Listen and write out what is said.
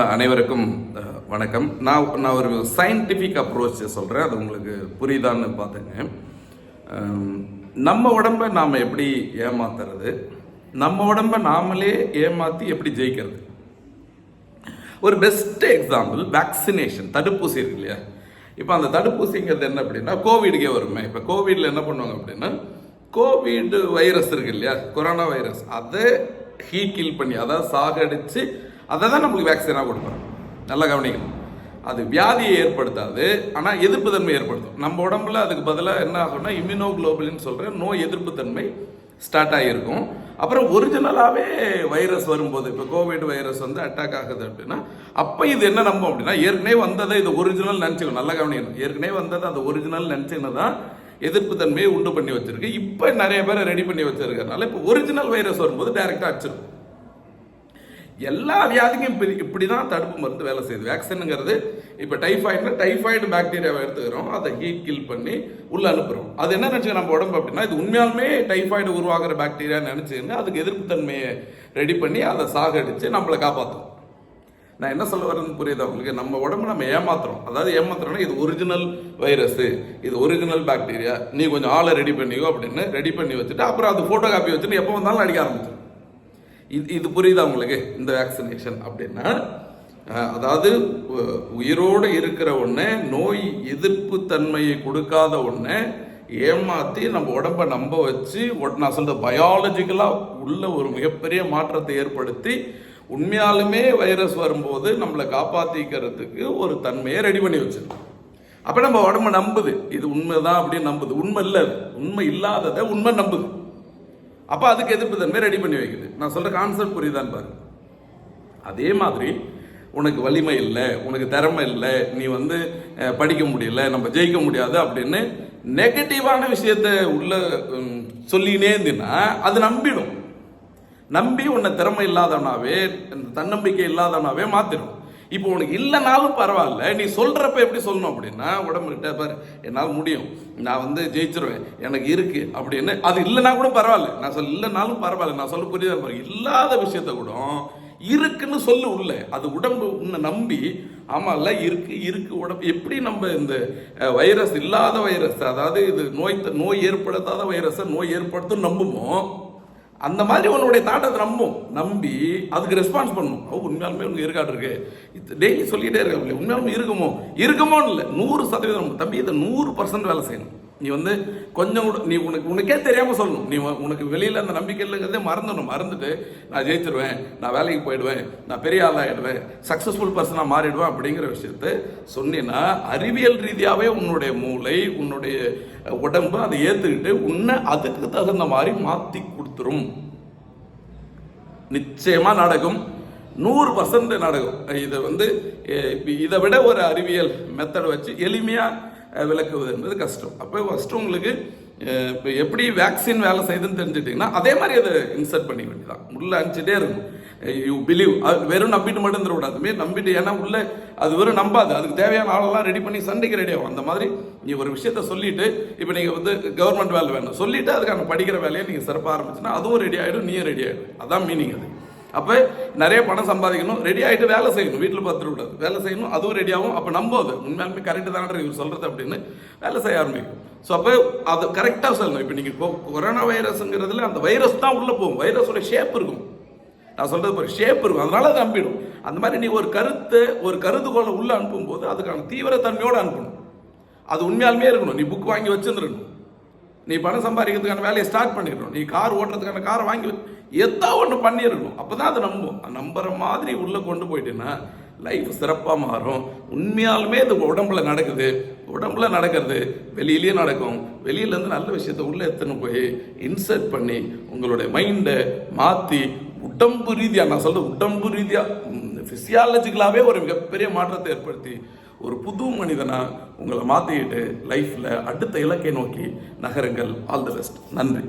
அனைவருக்கும் வணக்கம். நான் நான் ஒரு சயின்டிஃபிக் அப்ரோச் சொல்கிறேன் அது உங்களுக்கு புரியுதான்னு பார்த்துங்க. நம்ம உடம்ப நாம் எப்படி ஏமாத்துறது? நம்ம உடம்பை நாமளே ஏமாற்றி எப்படி ஜெயிக்கிறது? ஒரு பெஸ்ட் எக்ஸாம்பிள் வேக்சினேஷன் தடுப்பூசி இருக்கு இல்லையா? இப்போ அந்த தடுப்பூசிங்கிறது என்ன அப்படின்னா கோவிடுக்கே வருமே. இப்போ கோவிடில் என்ன பண்ணுவாங்க அப்படின்னா கோவிட் வைரஸ் இருக்கு இல்லையா? Corona virus. அதை ஹீ கில் பண்ணி அதாவது சாகடிச்சு அதை தான் நம்மளுக்கு வேக்சினாக கொடுக்குறோம். நல்லா கவனிக்கணும். அது வியாதியை ஏற்படுத்தாது ஆனால் எதிர்ப்பு தன்மை ஏற்படுத்தும். நம்ம உடம்புல அதுக்கு பதிலாக என்ன ஆகும்னா இம்யூனோகுளோபுலின் சொல்கிற நோய் எதிர்ப்பு தன்மை ஸ்டார்ட் ஆகியிருக்கும். அப்புறம் ஒரிஜினலாகவே வைரஸ் வரும்போது இப்போ கோவிட் வைரஸ் வந்து அட்டாக் ஆகுது அப்படின்னா அப்போ இது என்ன நம்பும் அப்படின்னா ஏற்கனவே வந்ததை இது ஒரிஜினல் நினச்சிக்கணும். நல்லா கவனிக்கணும். ஏற்கனவே வந்ததை அது ஒரிஜினல் நினச்சின்னு தான் எதிர்ப்பு தன்மையை உண்டு பண்ணி வச்சிருக்கு. இப்போ நிறைய பேரை ரெடி பண்ணி வச்சிருக்கறனால இப்போ ஒரிஜினல் வைரஸ் வரும்போது டைரெக்டாக அடிச்சிருக்கும் எல்லா வியாதிக்கும் இப்படி இப்படி தான் தடுப்பு மருந்து வேலை செய்யுது. வேக்சினுங்கிறது இப்போ டைஃபாய்டுனா டைஃபாய்டு பாக்டீரியாவை எடுத்துக்கிறோம். அதை ஹீட் கில் பண்ணி உள்ளே அனுப்புகிறோம் அது என்ன நினச்சிக்க நம்ம உடம்பு அப்படின்னா இது உண்மையாலுமே டைஃபாய்டு உருவாகிற பாக்டீரியா நினச்சின்னு அதுக்கு எதிர்ப்பு தன்மையை ரெடி பண்ணி அதை சாகடித்து நம்மளை காப்பாற்றும் நான் என்ன சொல்ல வரேன்னு புரியுதா உங்களுக்கு? நம்ம உடம்பு நம்ம ஏமாத்துறோம். அதாவது ஏமாத்துறோம்னா இது ஒரிஜினல் வைரஸு இது ஒரிஜினல் பாக்டீரியா நீ கொஞ்சம் ஆளை ரெடி பண்ணிக்கோ அப்படின்னு ரெடி பண்ணி வச்சுட்டு அப்புறம் அது ஃபோட்டோ காப்பி வச்சுட்டு எப்போ வந்தாலும் அடிக்க ஆரம்பிச்சிடும் இது இது புரியுதா உங்களுக்கு? இந்த வேக்சினேஷன் அப்படின்னா அதாவது உயிரோடு இருக்கிற ஒன்று நோய் எதிர்ப்பு தன்மையை கொடுக்காத ஒன்று ஏமாற்றி நம்ம உடம்ப நம்ப வச்சு நான் சொல்கிற பயாலஜிக்கலாக உள்ள ஒரு மிகப்பெரிய மாற்றத்தை ஏற்படுத்தி உண்மையாலுமே வைரஸ் வரும்போது நம்மளை காப்பாற்றிக்கிறதுக்கு ஒரு தன்மையை ரெடி பண்ணி வச்சிருக்கோம். அப்போ நம்ம உடம்பு நம்புது. இது உண்மைதான் அப்படின்னு நம்புது. உண்மை இல்லை உண்மை இல்லாததை உண்மை நம்புது. அப்போ அதுக்கு எதிர்ப்பு தன்மை ரெடி பண்ணி வைக்குது. நான் சொல்கிற கான்செப்ட் புரியுதான்னு பாருங்க அதே மாதிரி உனக்கு வலிமை இல்லை உனக்கு திறமை இல்லை நீ வந்து படிக்க முடியல நம்ம ஜெயிக்க முடியாது அப்படின்னு நெகட்டிவான விஷயத்த உள்ள சொல்லினே இருந்தீங்கன்னா அது நம்பிடும். நம்பி உன்னை திறமை இல்லாதவனாவே இந்த தன்னம்பிக்கை இல்லாதவனாவே மாற்றிடும் இப்போ உனக்கு இல்லைனாலும் பரவாயில்ல நீ சொல்கிறப்ப எப்படி சொல்லணும் அப்படின்னா உடம்புகிட்ட பாரு என்னால் முடியும். நான் வந்து ஜெயிச்சிருவேன் எனக்கு இருக்குது அப்படின்னு. அது இல்லைனா கூட பரவாயில்ல. நான் சொல்ல இல்லைனாலும் பரவாயில்ல. நான் சொல்ல புரியுதா பாருங்க இல்லாத விஷயத்த கூட இருக்குன்னு சொல்லு உள்ள. அது உடம்பு உன்னை நம்பி ஆமாம்ல இருக்கு இருக்கு உடம்பு. எப்படி நம்ம இந்த வைரஸ் இல்லாத வைரஸ் அதாவது இது நோய் நோய் ஏற்படுத்தாத வைரஸை நோய் ஏற்படுத்தும் நம்புமோ அந்த மாதிரி உன்னுடைய தாட்டத்தை நம்பும். நம்பி அதுக்கு ரெஸ்பான்ஸ் பண்ணும். ஓ உண்மையாலுமே உனக்கு இருக்காட்டு இருக்கு. இது டெய்லி சொல்லிட்டே இருக்க உண்மையாலுமே இருக்குமோ? இருக்குமோன்னு இல்லை. நூறு சதவீதம் தம்பி இதை நூறு பர்சன்ட் வேலை செய்யணும். நீ வந்து கொஞ்சம் கூட நீ உனக்கு உனக்கே தெரியாமல் சொல்லணும். நீ உனக்கு வெளியில் அந்த நம்பிக்கை இல்லைங்கிறதே மறந்துடணும். மறந்துட்டு நான் ஜெயிச்சிருவேன் நான் வேலைக்கு போயிடுவேன் நான் பெரிய ஆள் ஆகிடுவேன் சக்ஸஸ்ஃபுல் பர்சனாக மாறிடுவேன் அப்படிங்கிற விஷயத்த சொன்னீங்கன்னா அறிவியல் ரீதியாகவே உன்னுடைய மூளை உன்னுடைய உடம்பு அதை ஏற்றுக்கிட்டு உன்னை அதுக்கு தகுந்த மாதிரி மாற்றி கொடுத்துரும். நிச்சயமாக நடக்கும். நூறு பர்சன்ட் நடக்கும். இதை வந்து இதை விட ஒரு அறிவியல் மெத்தட் வச்சு எளிமையாக விளக்குவது என்பது கஷ்டம். அப்போ ஃபஸ்ட்டு உங்களுக்கு இப்போ எப்படி வேக்சின் வேலை செய்யுதுன்னு தெரிஞ்சுட்டிங்கன்னா அதே மாதிரி அதை இன்சர்ட் பண்ணி வேண்டியதான் உள்ளே அனுப்பிச்சிட்டே இருக்கும் யூ பிலீவ் அது வெறும் நம்பிட்டு மட்டும் தரக்கூடாது மாரி நம்பிட்டு ஏன்னா உள்ளே அது வெறும் நம்பாது. அதுக்கு தேவையான ஆளெல்லாம் ரெடி பண்ணி சண்டைக்கு ரெடி ஆகும். அந்த மாதிரி நீ ஒரு விஷயத்த சொல்லிட்டு இப்போ நீங்கள் வந்து கவர்மெண்ட் வேலை வேணும். சொல்லிவிட்டு அதுக்கான படிக்கிற வேலையை நீங்கள் சிறப்பாக ஆரம்பிச்சுன்னா அதுவும் ரெடி ஆகிடும் நீயும் ரெடி ஆகிடும் அதான் மீனிங் அது. அப்போ நிறைய பணம் சம்பாதிக்கணும் ரெடி ஆகிட்டு வேலை செய்யணும் வீட்டில் பார்த்துட்டு கூடாது வேலை செய்யணும் அதுவும் ரெடியாகும் ஆகும். அப்போ நம்போது உண்மையாலுமே கரெக்டு தானே இவர் சொல்கிறது அப்படின்னு வேலை செய்ய ஆரம்பிக்கும். ஸோ அப்போ அது கரெக்டாக சொல்லணும். இப்போ நீங்கள் கொரோனா வைரஸ்ங்கிறதுல அந்த வைரஸ் தான் உள்ளே போகும். வைரஸோட ஷேப் இருக்கும். நான் சொல்கிறது ஒரு ஷேப் இருக்கும். அதனால அது நம்பிடும். அந்த மாதிரி நீ ஒரு கருத்து ஒரு கருதுகோளை உள்ளே அனுப்பும்போது அதுக்கான தீவிரத்தன்மையோடு அனுப்பணும். அது உண்மையாலுமே இருக்கணும். நீ புக் வாங்கி வச்சிருந்துருக்கணும். நீ பணம் சம்பாதிக்கிறதுக்கான வேலையை ஸ்டார்ட் பண்ணிக்கணும் நீ கார் ஓட்டுறதுக்கான காரை வாங்கி ஏதோ ஒன்று பண்ணியிருக்கணும் அப்போ தான் அது நம்பும் நம்புற மாதிரி உள்ளே கொண்டு போயிட்டேன்னா லைஃப் சிறப்பாக மாறும். உண்மையாலுமே இது உடம்புல நடக்குது. உடம்புல நடக்கிறது வெளியிலேயே நடக்கும். வெளியிலேருந்து நல்ல விஷயத்தை உள்ளே எடுத்துன்னு போய் இன்சர்ட் பண்ணி உங்களுடைய மைண்டை மாற்றி உடம்பு ரீதியாக நான் சொல்கிறது உடம்பு ரீதியாக ஃபிசியாலஜிக்கலாகவே ஒரு மிகப்பெரிய மாற்றத்தை ஏற்படுத்தி ஒரு புது மனிதனாக உங்களை மாற்றிக்கிட்டு லைஃப்பில் அடுத்த இலக்கை நோக்கி நகருங்கள். ஆல் தி பெஸ்ட் நன்றி.